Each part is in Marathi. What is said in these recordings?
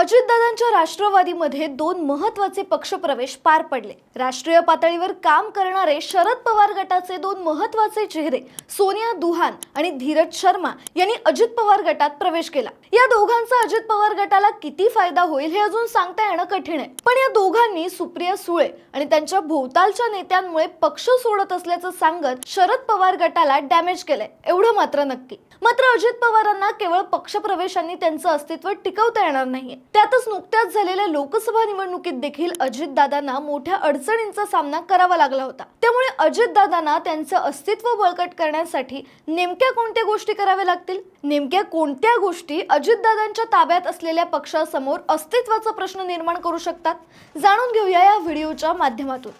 अजितदादांच्या राष्ट्रवादीमध्ये दोन महत्त्वाचे पक्षप्रवेश पार पडले. राष्ट्रीय पातळीवर काम करणारे शरद पवार गटाचे दोन महत्त्वाचे चेहरे सोनिया दुहान आणि धीरज शर्मा यांनी अजित पवार गटात प्रवेश केला. या दोघांचा अजित पवार गटाला किती फायदा होईल हे अजून सांगता येणं कठीण आहे. पण या दोघांनी सुप्रिया सुळे आणि त्यांच्या भोवतालच्या नेत्यांमुळे पक्ष सोडत असल्याचं सांगत शरद पवार गटाला डॅमेज केलंय. एवढं मात्र नक्की. मात्र अजित पवारांना केवळ पक्षप्रवेशांनी त्यांचं अस्तित्व टिकवता येणार नाहीये. त्यातच नुकत्याच झालेल्या लोकसभा निवडणुकीत देखील अजितदादांना मोठ्या अडचणींचा सामना करावा लागला होता. त्यामुळे अजितदादांना त्यांचं अस्तित्व बळकट करण्यासाठी नेमक्या कोणत्या गोष्टी कराव्या लागतील? नेमक्या कोणत्या गोष्टी अजितदादांच्या ताब्यात असलेल्या पक्षासमोर अस्तित्वाचा प्रश्न निर्माण करू शकतात? जाणून घेऊया या व्हिडिओच्या माध्यमातून.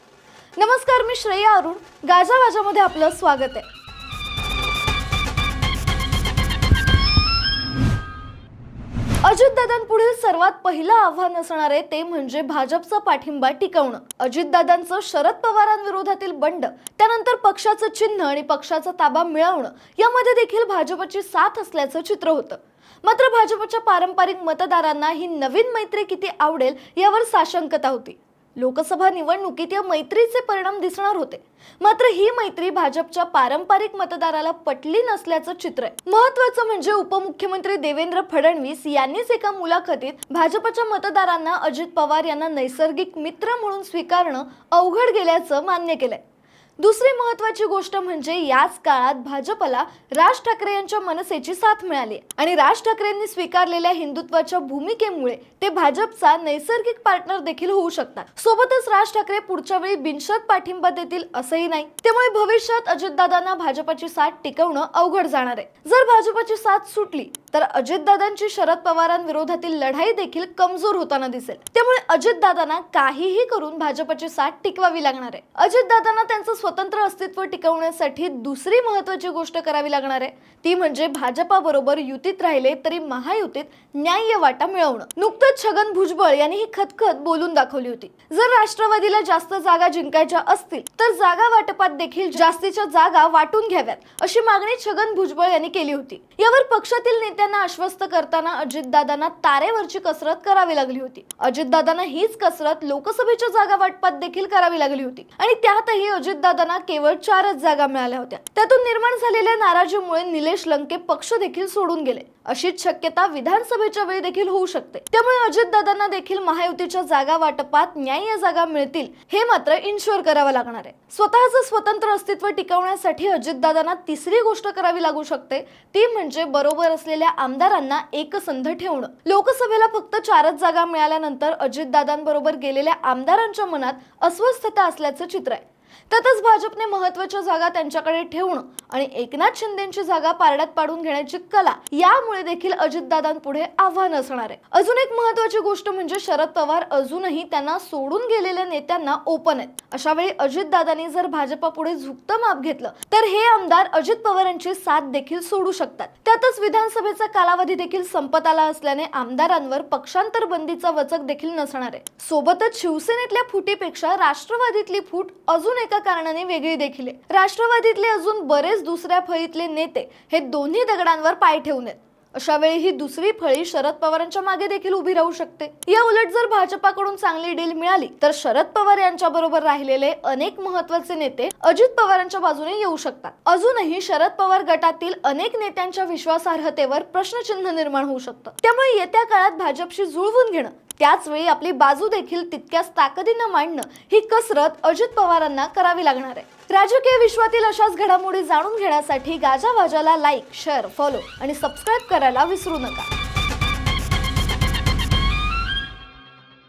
नमस्कार मी श्रेया अरुण. गाजावाजामध्ये आपलं स्वागत आहे. अजितदादांपुढील सर्वात पहिलं आव्हान असणार आहे ते म्हणजे भाजपचा पाठिंबा टिकवणं. अजितदादांचं शरद पवारांविरोधातील बंड त्यानंतर पक्षाचं चिन्ह आणि पक्षाचा ताबा मिळवणं यामध्ये देखील भाजपची साथ असल्याचं चित्र होतं. मात्र भाजपच्या पारंपरिक मतदारांना ही नवीन मैत्री किती आवडेल यावर साशंकता होती. लोकसभा निवडणुकीत या मैत्रीचे परिणाम दिसणार होते. मात्र ही मैत्री भाजपच्या पारंपरिक मतदाराला पटली नसल्याचं चित्र आहे. महत्वाचं म्हणजे उपमुख्यमंत्री देवेंद्र फडणवीस यांनीच एका मुलाखतीत भाजपच्या मतदारांना अजित पवार यांना नैसर्गिक मित्र म्हणून स्वीकारणं अवघड गेल्याचं मान्य केलंय. दुसरी महत्वाची गोष्ट म्हणजे याच काळात भाजपला राज ठाकरे यांच्या मनसेची साथ मिळाली. आणि राज ठाकरेंनी स्वीकारलेल्या हिंदुत्वाच्या भूमिकेमुळे ते भाजपचा नैसर्गिक पार्टनर देखील होऊ शकतात. सोबतच राज ठाकरे पुढच्या वेळी बिनशत पाठिंबा देतील असंही नाही. त्यामुळे भविष्यात अजितदादांना भाजपची साथ टिकवणं अवघड जाणार आहे. जर भाजपची साथ सुटली तर अजितदादांची शरद पवारांविरोधातील लढाई देखील कमजोर होताना दिसेल. त्यामुळे अजितदादांना काहीही करून भाजपची साथ टिकवावी लागणार आहे. अजितदादांना त्यांचं स्वतंत्र अस्तित्व टिकवण्यासाठी दुसरी महत्वाची गोष्ट करावी लागणार आहे. ती म्हणजे भाजपाबरोबर युतीत राहिले तरी महायुतीत न्याय्य वाटा मिळवणं. नुकतंच छगन भुजबळ यांनी ही खतखत बोलून दाखवली होती. जर राष्ट्रवादीला जास्त जागा जिंकायच्या असतील तर जागा वाटपात देखील जास्तीच्या जागा वाटून घ्याव्यात अशी मागणी छगन भुजबळ यांनी केली होती. यावर पक्षातील नेत्यांना आश्वस्त करताना अजितदादांना तारेवरची कसरत करावी लागली होती. अजितदादांना हीच कसरत लोकसभेच्या जागा वाटपात देखील करावी लागली होती. आणि त्यातही अजितदादांना केवळ चारच जागा मिळाल्या होत्या. त्यातून निर्माण झालेल्या नाराजीमुळे निलेश लंके पक्ष देखील सोडून गेले. अशीच शक्यता विधानसभेच्या वेळी देखील होऊ शकते. त्यामुळे अजितदादांना देखील महायुतीच्या जागा वाटपात न्याय्य जागा मिळतील हे मात्र इन्शुअर करावं लागणार आहे. स्वतःचं स्वतंत्र अस्तित्व टिकवण्यासाठी अजितदादांना तिसरी गोष्ट करावी लागू शकते. ती म्हणजे बरोबर असलेल्या आमदारांना एकसंध ठेवणं. लोकसभेला फक्त चारच जागा मिळाल्यानंतर अजितदादांबरोबर गेलेल्या आमदारांच्या मनात अस्वस्थता असल्याचं चित्र आहे. त्यातच भाजपने महत्त्वाच्या जागा त्यांच्याकडे ठेवणं आणि एकनाथ शिंदेची जागा पारड्यात पाडून घेण्याची कला यामुळे देखील अजितदादांपुढे आव्हान असणार आहे. अजून एक महत्वाची गोष्ट म्हणजे शरद पवार अजूनही त्यांना सोडून गेलेल्या नेत्यांना ओपन आहेत. अशा वेळी अजितदादांनी जर भाजपापुढे झुकतं माप घेतलं तर हे आमदार अजित पवारांची साथ देखील सोडू शकतात. त्यातच विधानसभेचा कालावधी देखील संपत आला असल्याने आमदारांवर पक्षांतर बंदीचा वचक देखील नसणार आहे. सोबतच शिवसेनेतल्या फुटीपेक्षा राष्ट्रवादीतली फूट अजून एका कारणाने वेगळी देखील आहे. राष्ट्रवादीतले अजून बरेच दुसऱ्या फळीतले नेते हे दोन्ही दगडांवर पाय ठेवून आहेत. अशा वेळी ही दुसरी फळी शरद पवारांच्या मागे देखील उभी राहू शकते. या उलट जर भाजपाकडून चांगली डील मिळाली तर शरद पवार यांच्या बरोबर राहिलेले अनेक महत्त्वाचे नेते अजित पवारांच्या बाजूने येऊ शकतात. अजूनही शरद पवार गटातील अनेक नेत्यांच्या विश्वासार्हतेवर प्रश्नचिन्ह निर्माण होऊ शकतं. त्यामुळे येत्या काळात भाजपशी जुळवून घेणं त्याचवेळी आपली बाजू देखील तितक्याच ताकदीनं मांडणं ही कसरत अजित पवारांना करावी लागणार आहे. राजकीय विश्वातील अशाच घडामोडी जाणून घेण्यासाठी गाजावाजाला लाईक शेअर फॉलो आणि सबस्क्राईब करायला विसरू नका.